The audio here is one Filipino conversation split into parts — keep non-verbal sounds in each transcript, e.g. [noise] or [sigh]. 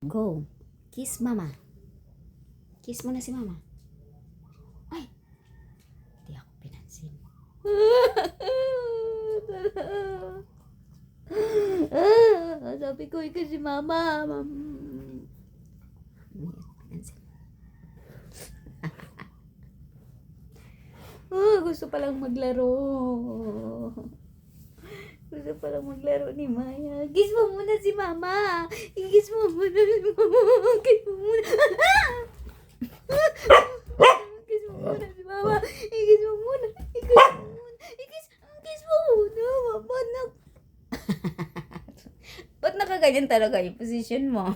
Go. Kiss mama. Kiss mo na si mama. Ay. Di ako pinansin. [laughs] Sabi ko, ikaw si mama. Mam- Hindi ako pinansin. Oh, [laughs] gusto palang maglaro. Gusto palang maglaro ni Maya. Kiss mo muna si mama. I-kiss mo muna si mama. Kiss mo muna. Kiss mo muna si mama. I-kiss mo muna. I-kiss mo muna. I-kiss, kiss mo muna. Mama, na. Ba't nakaganyan talaga yung position mo?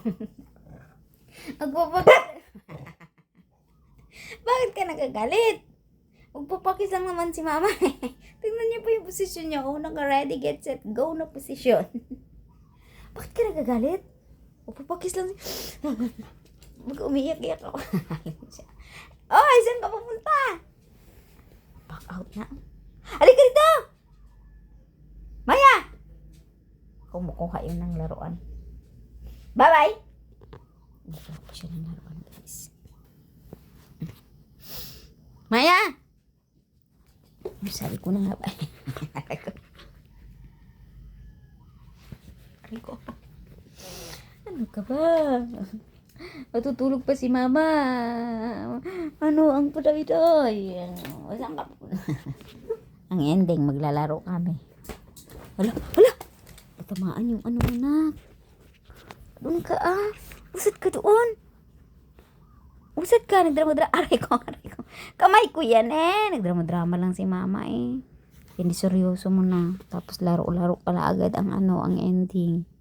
Agpapakis. Bakit ka nagagalit? Magpapakis lang naman si mama. [laughs] Tingnan niyo po yung posisyon niya. Oh, naka-ready, get set, go na posisyon. [laughs] Bakit ka nagagalit? Magpapakis lang. [laughs] Mag umiyak-iyak ako. Oy, saan ka pupunta? Back out na. Halika dito! Maya! Kumukuha yun ng laruan. Bye-bye! Bigyan ko siya ng laruan, guys. Maya! Sabi ko na nga ba? Aray ko. Ano ka ba? Matutulog pa si mama. Ano ang paday-day? Saan ka pupunta? Ang ending, maglalaro kami. Hala, hala! Natamaan yung ano anak. Doon ka ah. Usad ka doon. Usad ka. Nagdrama-drama. Aray ko, aray ko. Kamay ko yan eh. Nagdrama-drama lang si mama eh. Hindi seryoso mo na. Tapos laro-laro pala agad ang ano, ang ending.